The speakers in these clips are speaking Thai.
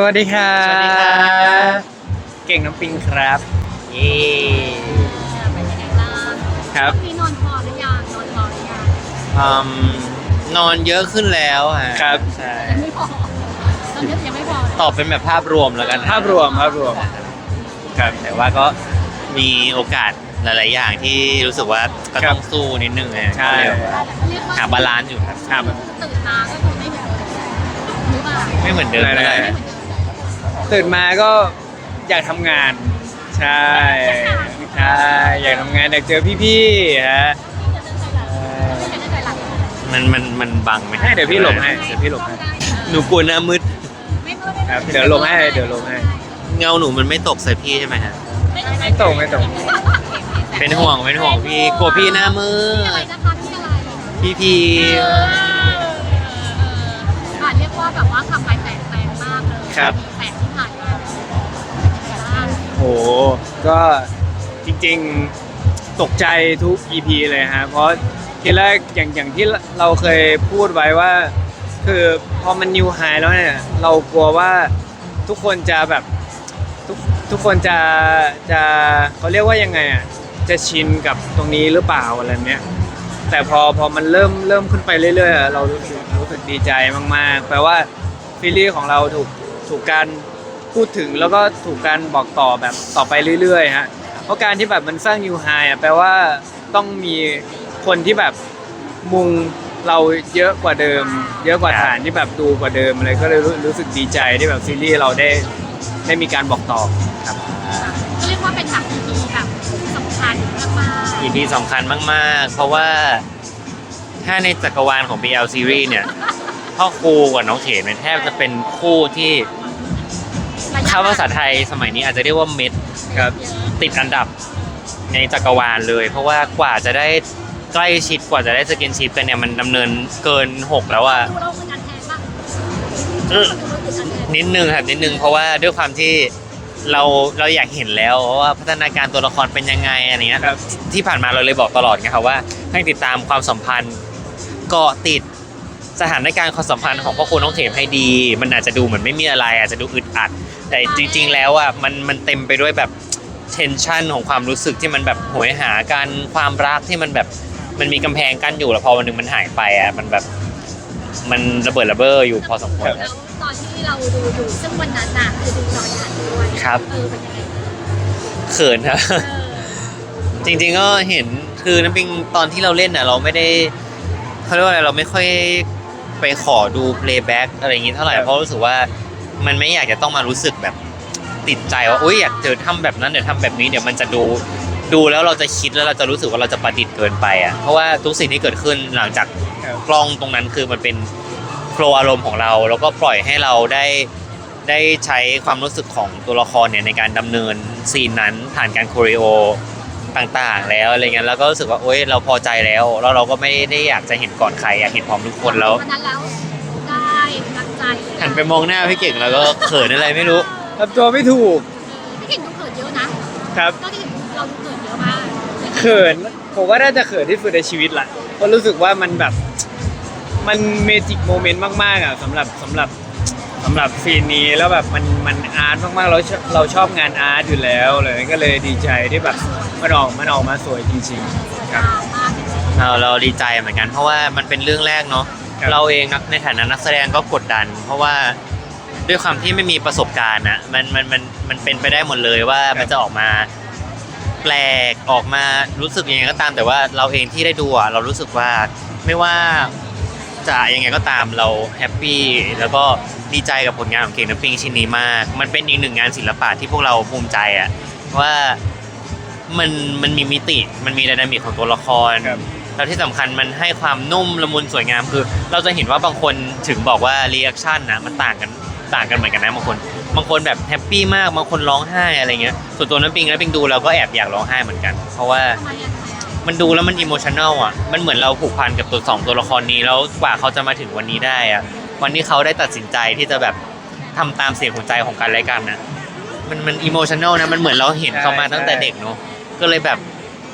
สวัสดีครับสวัสดีครับ เก่งน้ำปิงครับเย้เป็นยังไงบ้างครับพี่นอนพอหรือยังนอนพอหรือยังอืมนอนเยอะขึ้นแล้วฮะครับใช่ยังไม่พอตอนนี้ยังไม่พอเลยตอบเป็นแบบภาพรวมแล้วกันภาพรวมภาพรวมครับแต่ว่าก็มีโอกาสหลาย ๆ อย่างที่รู้สึกว่าก็ต้องสู้นิดนึงนะใช่ก็เลยแบบว่าเรียกว่าหาบาลานซ์อยู่ครับครับตื่นมาก็คือไม่เหมือนเดิมหรือเปล่าไม่เหมือนเดิมได้เท่า ตื่นมาก็อยากทำงาน ใช่ใช่อยากทำงานอยากเจอพี่ๆฮะไม่อยากจะใจหลังมันมันมันบังไหมให้เดี๋ยวพี่หลบให้เดี๋ยวพี่หลบให้หนูกลัวหน้ามืดไม่มืดไม่มืดครับเดี๋ยวลงให้เดี๋ยวลงให้ เงาหนูมันไม่ตกใส่พี่ใช่ไหมฮะไม่ตรงไม่ตรงเป็นห่วงเป็นห่วงพี่กลัวพี่หน้ามืพี่อะไรดนะคะพี่อะไรพี่พีเอออะเรียกว่าแบบว่าทำไปแปลกแปลงมากเลยครับ โหก็จริงๆตกใจทุก EP เลยฮะเพราะทีแรกอย่างอย่างที่เราเคยพูดไว้ว่า คือพอมันนิวไฮแล้วเนี่ย เรากลัวว่าทุกคนจะแบบทุกทุกคนจะจะเขาเรียกว่ายังไงอะจะชินกับตรงนี้หรือเปล่าอะไรเนี้ยแต่พอพอมันเริ่มเริ่มขึ้นไปเรื่อยๆ เรารู้สึกรู้สึกดีใจมากๆ แปลว่าซีรีส์ของเราถูกถูกการ พูดถึงแล้วก็ถูกการบอกต่อแบบต่อไปเรื่อยๆฮะเพราะการที่แบบมันสร้างยูไฮอะแปลว่าต้องมีคนที่แบบมุงเราเยอะกว่าเดิม เยอะกว่าฐานที่แบบดูกว่าเดิมอะไรก็เลยรู้สึกดีใจที่แบบซีรีส์เราได้ได้มีการบอกต่อครับก็เรียกว่าเป็นแบบ EP แบบสำคัญมากๆ EP สำคัญมากๆ เพราะว่าถ้าในจักรวาลของ BL Series เนี่ยพ่อครูกับน้องเขนมันแทบจะเป็นคู่ที่ ถ้าภาษาไทยสมัยนี้อาจจะเรียกว่าเม็ดครับติดอันดับในจักรวาลเลย เพราะว่ากว่าจะได้ใกล้ชิดกว่าจะได้สกินชิปกันเนี่ยมันดำเนินเกิน 6 แล้วอะดูเราคือการแทนป่ะเออดูเราคือการแทนนิดนึงครับนิดนึงเพราะว่าด้วยความที่เราเราอยากเห็นแล้วว่าพัฒนาการตัวละครเป็นยังไงอะไรเงี้ยครับที่ผ่านมาเราเลยบอกตลอดไงครับว่า ให้ติดตามความสัมพันธ์เกาะติดสถานการณ์ความสัมพันธ์ของพ่อครูน้องเขมให้ดี มันอาจจะดูเหมือนไม่มีอะไร อาจจะดูอึดอัด แต่จริง ๆ แล้วอะมันมันเต็มไปด้วยแบบเทนชันของความรู้สึกที่มันแบบโหยหากันความรักที่มันแบบมันมีกำแพงกั้นอยู่แล้วพอวันหนึ่งมันหายไปอะมันแบบมันระเบิดระเบ้ออยู่พอสมควรแล้วตอนที่เราดูอยู่ซึ่งวันนั้นน่ะคือดูจอยหันด้วยครับเออเป็นยังไงบ้างเขินครับเออจริง ๆ ก็เห็นคือน้ำปิงตอนที่เราเล่นน่ะเราไม่ได้เขาเรียกว่าอะไรเราไม่ค่อยไปขอดู playback อะไรอย่างงี้เท่าไหร่ครับเพราะรู้สึกว่า มันไม่อยากจะต้องมารู้สึกแบบติดใจว่าอุ้ยอยากเจอทำแบบนั้นเดี๋ยวทำแบบนี้เดี๋ยวมันจะดูดูแล้วเราจะคิดแล้วเราจะรู้สึกว่าเราจะประดิษฐ์เกินไปอะเพราะว่าทุกสิ่งที่เกิดขึ้นหลังจากกล้องตรงนั้นคือมันเป็นโฟลอารมณ์ของเรา แล้วก็ปล่อยให้เราได้ได้ใช้ความรู้สึกของตัวละครเนี่ยในการดำเนินซีนนั้นผ่านการโคริโอต่างๆ แล้วอะไรเงี้ยแล้วก็รู้สึกว่าโอ๊ยเราพอใจแล้วแล้วเราก็ไม่ได้อยากจะเห็นก่อนใครอยากเห็นพร้อมทุกคนแล้ว กำลังใจเลยหันไปมองหน้าพี่เก่งแล้วก็เขินอะไรไม่รู้ทำตัวไม่ถูกพี่เก่งดูเขินเยอะนะครับก็ที่เราดูเขินเยอะมากเขินผมว่าน่าจะเขินที่สุดในชีวิตละเพราะรู้สึกว่ามันแบบมันเมจิกโมเมนต์มากๆอะสำหรับสำหรับสำหรับซีนนี้แล้วแบบมันมันอาร์ตมากๆเราชอบเราชอบงานอาร์ตอยู่แล้วเลยก็เลยดีใจที่แบบมันออกมันออกมาสวยจริงๆครับยาวมากจริงเราเราดีใจเหมือนกันเพราะว่ามันเป็นเรื่องแรกเนาะ ครับเราเองนะในฐานะนักแสดงก็กดดัน เพราะว่าด้วยความที่ไม่มีประสบการณ์อะมันมันมันมันเป็นไปได้หมดเลยว่ามันจะออกมาแปลกออกมารู้สึกยังไงก็ตาม แต่ว่าเราเองที่ได้ดูอะเรารู้สึกว่าไม่ว่าจะยังไงก็ตามเราแฮปปี้แล้วก็ดีใจกับผลงานของเก่งน้ำปิงชิ้นนี้มาก มันเป็นอีกหนึ่งงานศิลปะที่พวกเราภูมิใจอะว่ามันมันมีมิติมันมีไดนามิกของตัวละคร ครับ แล้วที่สำคัญมันให้ความนุ่มละมุนสวยงามคือ เราจะเห็นว่าบางคนถึงบอกว่ารีแอคชั่นนะมันต่างกันต่างกันเหมือนกันนะบางคน บางคนแบบแฮปปี้มากบางคนร้องไห้อะไรเงี้ยส่วนตัวน้ำปิงแล้วปิงดูเราก็แอบอยากร้องไห้เหมือนกัน เพราะว่ามันดูแล้วมันอิโมชันแนลอะมันเหมือนเราผูกพันกับตัวสองตัวละครนี้แล้วกว่าเขาจะมาถึงวันนี้ได้อะวันที่เขาได้ตัดสินใจที่จะแบบทำตามเสียงหัวใจของกันและกันนะมันมันอิโมชันแนลนะมันเหมือนเราเห็นเขามาตั้งแต่เด็กเนาะก็เลยแบบ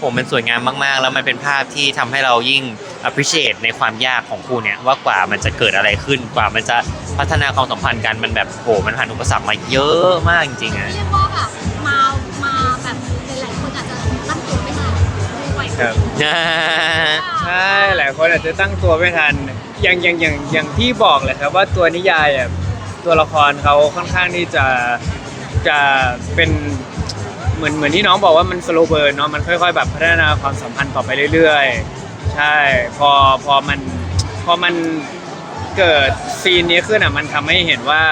ผมมันสวยงามมากๆ แล้วมันเป็นภาพที่ทำให้เรายิ่ง appreciate ในความยากของคู่เนี้ยว่ากว่ามันจะเกิดอะไรขึ้นกว่ามันจะพัฒนาความสัมพันธ์กันมันแบบโหมันผ่านอุปสรรคมาเยอะมากจริงๆอะเรียกว่าแบบมามาแบบหลายๆคนอาจจะตั้งตัวไม่ทันด้วยครับใช่หลายคนอาจจะตั้งตัวไม่ทันอย่างอย่างอย่างอย่างที่บอกเลยครับว่าตัวนิยายอะตัวละครเขาค่อนข้างที่จะจะเป็น เหมือนเหมือนที่น้องบอกว่ามันสโลเบิร์นเนาะมันค่อยๆ แบบพัฒนาความสัมพันธ์ต่อไปเรื่อยๆ ใช่พอพอมันพอมันเกิดซีนนี้ขึ้นอะมันทำให้เห็นว่า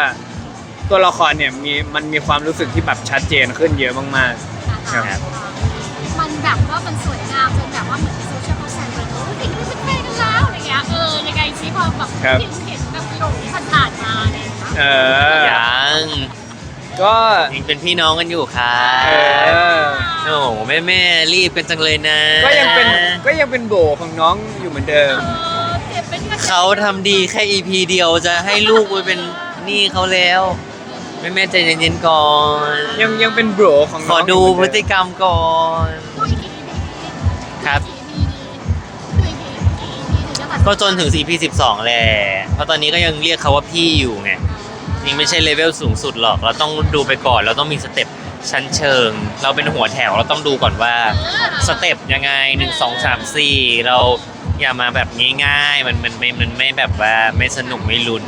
ตัวละครเนี่ยมีมันมีความรู้สึกที่แบบชัดเจนขึ้นเยอะมากๆนะคะมันแบบว่ามันสวยงามจนแบบว่าเหมือนโซเชียลเขาแซวกันว่าเห็นเป็นแฟนกันแล้วอะไรเงี้ยเออยังไงซิพอแบบครับเห็นเห็นแบบประโยคที่ผ่านๆมาอะไรอย่างเนี่ย เออ ยัง ก็ยังเป็นพี่น้องกันอยู่ค่ะเออโอ้โหแม่แม่ๆรีบกันจังเลยนะก็ยังเป็นก็ยังเป็นโบของน้องอยู่เหมือนเดิมเออเจ็บเป็นกันเขาทำดีแค่ EP เดียวจะให้ลูกไปเป็นหนี้เขาแล้วแม่แม่ๆใจเย็นๆก่อน ยังยังเป็นโบรของขน้อองดูยู่เหพมืฤอนเดิติมกรรมก่อนดูอีกทีดีครับอีกทีดีดูอีกทีอีกทีถึงจะตัดสิก็จนถึง EP 12แหละเพราะตอนนี้ก็ยังเรียกเขาว่าพี่อยู่ไงยั งไม่ใช่เลเวลสูงสุดหรอก เราต้องดูไปก่อน เราต้องมีสเต็ปชั้นเชิง เราเป็นหัวแถวเราต้องดูก่อนว่าเออสเต็ปยังไงหนึ่งสองสามสี่เราอย่ามาแบบง่ายๆ มันมันไม่มันไม่แบบว่าไม่สนุกไม่ลุ้น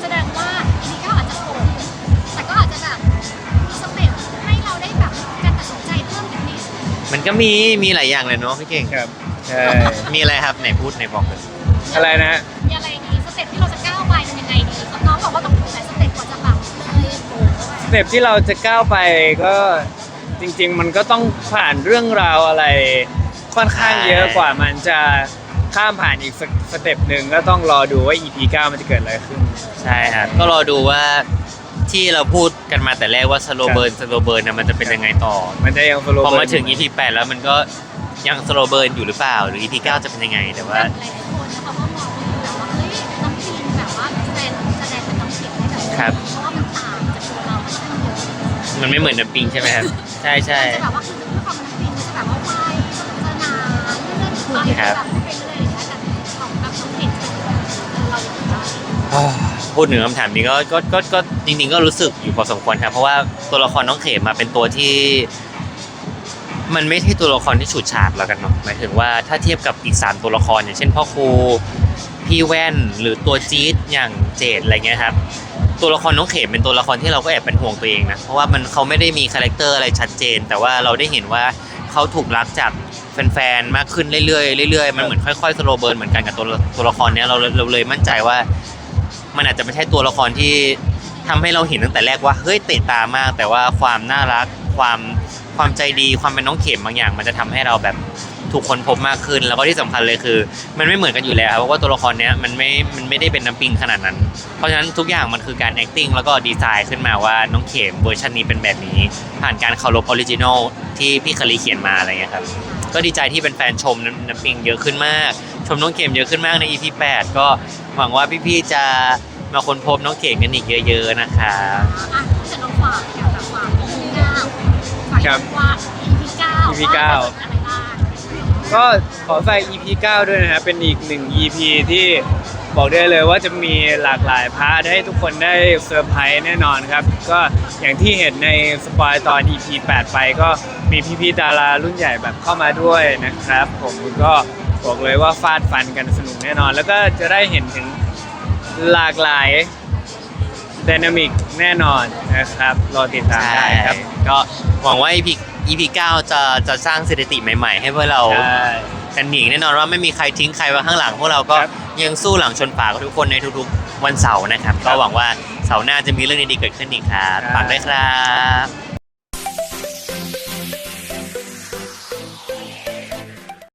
แสดงว่าอีพีเก้าอาจจะโหดแต่ก็อาจจะแบบมีสเต็ปให้เราได้แบบการตัดสินใจเพิ่มอีกนิดมันก็มีมีหลายอย่างเลยเนาะพี่เก่ง ครับใช่มีอะไรครับไหนพูดไหนบอกเลยอะไรนะ เต็ปที่เราจะก้าวไปก็จริง ๆ มันก็ต้องผ่านเรื่องราวอะไร ค่อนข้างเยอะกว่ามันจะข้ามผ่านอีกสักสเต็ปหนึ่งก็ต้องรอดูว่า EP 9 มันจะเกิดอะไรขึ้น ใช่ครับก็รอดูว่าที่เราพูดกันมาแต่แรกว่าสโลเบิร์นสโลเบิร์นนะมันจะเป็นยังไงต่อ มันจะยัง follow พอมาถึง EP 8 แล้วมันก็ยังสโลเบิร์นอยู่หรือเปล่า หรือ EP 9 จะเป็นยังไงแต่ว่าหลายๆคนนะคะก็มองว่าแบบว่าเฮ้ยน้องพีนแบบว่าแสดงแสดงเป็นน้องเขียวได้แบบครับ มันไม่เหมือนน้ำปิงใช่ไหมครับ ใช่ใช่จะแบบว่าคือด้วยความมันน้องพีนมันจะแบบว่าไวสนุกสนานเรื่อยๆไปครับแบบไปเรื่อยๆอย่างเงี้ยแต่ของแบบน้องพีนจะเป็นแบบเออเราอย่างนี้ได้พูดถึงคำถามนี้ก็ก็ก็ก็จริงๆก็รู้สึกอยู่พอสมควรครับเพราะว่าตัวละครน้องเขมมาเป็นตัวที่ มันไม่ใช่ตัวละครที่ฉูดฉาดแล้วกันเนาะหมายถึงว่าถ้าเทียบกับอีกสามตัวละครอย่างเช่นพ่อครูพี่แว่นหรือตัวจี๊ดอย่างเจดอะไรเงี้ยครับ ตัวละครน้องเขมเป็นตัวละครที่เราก็แอบเป็นห่วงตัวเองนะเพราะว่ามันเขาไม่ได้มีคาแรคเตอร์อะไรชัดเจน แต่ว่าเราได้เห็นว่าเขาถูกรักจากแฟนๆมากขึ้นเรื่อยๆเรื่อยๆมันเหมือนค่อยๆสโลเบิร์นเหมือนกันกับตัวตัวละครเนี้ยเราเราเลยมั่นใจว่า มันอาจจะไม่ใช่ตัวละครที่ทำให้เราเห็นตั้งแต่แรกว่าเฮ้ยเตะตามาก แต่ว่าความน่ารักความความใจดีความเป็นน้องเข็มบางอย่าง มันจะทำให้เราแบบ ถูกค้นพบมากขึ้น แล้วก็ที่สำคัญเลยคือ มันไม่เหมือนกันอยู่แล้วครับเพราะว่าตัวละครเนี้ยมันไม่มันไม่ได้เป็นน้ำปิงขนาดนั้น เพราะฉะนั้นทุกอย่างมันคือการ acting แล้วก็ดีไซน์ขึ้นมาว่าน้องเข็มเวอร์ชันนี้เป็นแบบนี้ ผ่านการเคารพออริจินอลที่พี่คาริเขียนมาอะไรเงี้ยครับก็ดีใจที่เป็นแฟนชมน้ำน้ำปิงเยอะขึ้นมาก ชมน้องเข็มเยอะขึ้นมากใน EP 8 ก็หวังว่าพี่ๆจะมาค้นพบน้องเข็มกันอีกเยอะ ๆนะคะอะจะน้องฝากอยากแบบฝาก EP เก้าฝากครับว่า EP เก้า EP เก้าว่าจะเป็นอไรบ้าก EP 9 ด้วยนะครับเป็นอีกหนึ่ง EP ที่บอกได้เลยว่าจะมีหลากหลายพาร์ทให้ทุกคนได้เซอร์ไพรส์แน่นอนครับ ก็อย่างที่เห็นในสปอยตอน EP 8 ไปก็มีพี่ๆดารารุ่นใหญ่แบบเข้ามาด้วยนะครับ ผมก็บอกเลยว่าฟาดฟันกันสนุกแน่นอน แล้วก็จะได้เห็นถึงหลากหลายดนามิกแน่นอนนะครับ รอติดตามได้ครับ ก็หวังว่า EP EP 9จะจะสร้างสถิติใหม่ ๆ ให้พวกเราใช่ กันหนีแน่นอนว่าไม่มีใครทิ้งใครไว้ข้างหลังพวกเราก็ครับยังสู้หลังชนฝากับทุกคนในทุกๆวันเสาร์นะครับ ก็หวังว่าเสาร์หน้าจะมีเรื่องดีๆเกิดขึ้นอีกครับครับ ฝากด้วยครับ